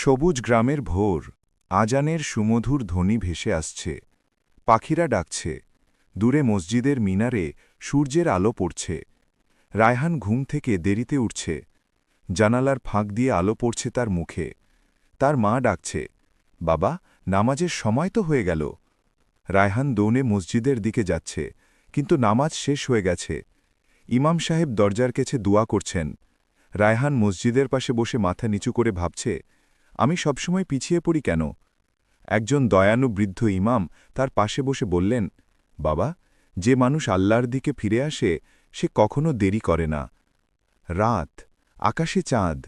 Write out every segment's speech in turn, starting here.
সবুজ গ্রামের ভোর, আজানের সুমধুর ধ্বনি ভেসে আসছে। পাখিরা ডাকছে। দূরে মসজিদের মিনারে সূর্যের আলো পড়ছে। রায়হান ঘুম থেকে দেরিতে উঠছে। জানালার ফাঁক দিয়ে আলো পড়ছে তার মুখে। তার মা ডাকছে, বাবা, নামাজের সময় তো হয়ে গেল। রায়হান দৌনে মসজিদের দিকে যাচ্ছে, কিন্তু নামাজ শেষ হয়ে গেছে। ইমাম সাহেব দরজার কাছে দোয়া করছেন। রায়হান মসজিদের পাশে বসে মাথা নিচু করে ভাবছে আমি সবসময় পিছিয়ে পড়ি কেন? একজন দয়ানু বৃদ্ধ ইমাম তার পাশে বসে বললেন, বাবা, যে মানুষ আল্লাহর দিকে ফিরে আসে, সে কখনো দেরি করে না। রাত, আকাশে চাঁদ,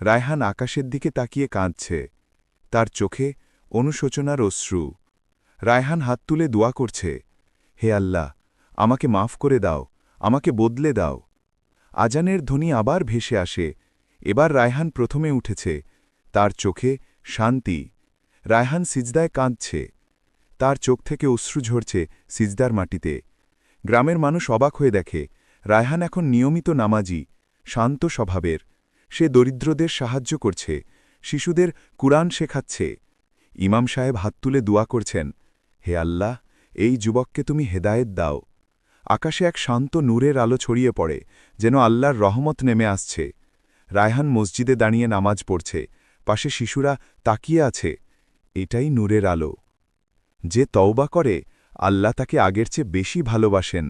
রায়হান আকাশের দিকে তাকিয়ে কাঁদছে। তার চোখে অনুশোচনার অশ্রু। রায়হান হাত তুলে দোয়া করছে, হে আল্লাহ, আমাকে মাফ করে দাও, আমাকে বদলে দাও। আজানের ধ্বনি আবার ভেসে আসে। এবার রায়হান প্রথমে উঠেছে তার চোখে শান্তি। রায়হান সিজদায় কাঁদছে। তার চোখ থেকে অশ্রু ঝরছে সিজদার মাটিতে। গ্রামের মানুষ অবাক হয়ে দেখে, রায়হান এখন নিয়মিত নামাজি, শান্ত স্বভাবের। সে দরিদ্রদের সাহায্য করছে, শিশুদের কুরআন শেখাচ্ছে। ইমাম সাহেব হাত তুলে দোয়া করছেন, হে আল্লাহ, এই যুবককে তুমি হেদায়েত দাও। আকাশে এক শান্ত নূরের আলো ছড়িয়ে পড়ে, যেন আল্লাহর রহমত নেমে আসছে। রায়হান মসজিদে দাঁড়িয়ে নামাজ পড়ছে পাশে শিশুরা তাকিয়ে আছে, এটাই নূরের আলো। যে তওবা করে, আল্লাহ তাকে আগের চেয়ে বেশি ভালোবাসেন।